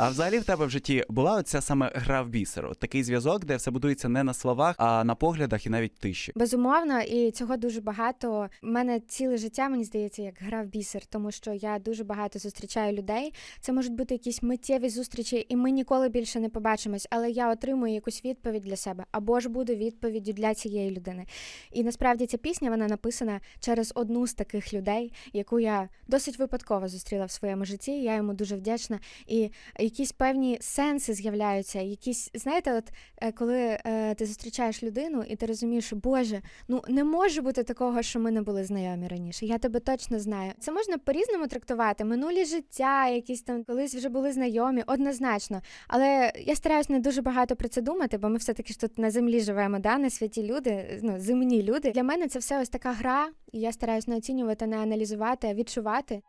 А взагалі в тебе в житті була оця саме гра в бісеру, такий зв'язок, де все будується не на словах, а на поглядах і навіть тиші. Безумовно, і цього дуже багато. У мене ціле життя, мені здається, як гра в бісер, тому що я дуже багато зустрічаю людей. Це можуть бути якісь миттєві зустрічі, і ми ніколи більше не побачимось, але я отримую якусь відповідь для себе або ж буду відповіддю для цієї людини. І насправді ця пісня вона написана через одну з таких людей, яку я досить випадково зустріла в своєму житті. Я йому дуже вдячна. І якісь певні сенси з'являються. Якісь, знаєте, от е, коли е, ти зустрічаєш людину, і ти розумієш, Боже, ну не може бути такого, що ми не були знайомі раніше. Я тебе точно знаю. Це можна по-різному трактувати. Минулі життя, якісь там колись вже були знайомі, однозначно. Але я стараюсь не дуже багато про це думати, бо ми все таки ж тут на землі живемо, да, на святі люди, ну земні люди. Для мене це все ось така гра, і я стараюсь не оцінювати, не аналізувати, а відчувати.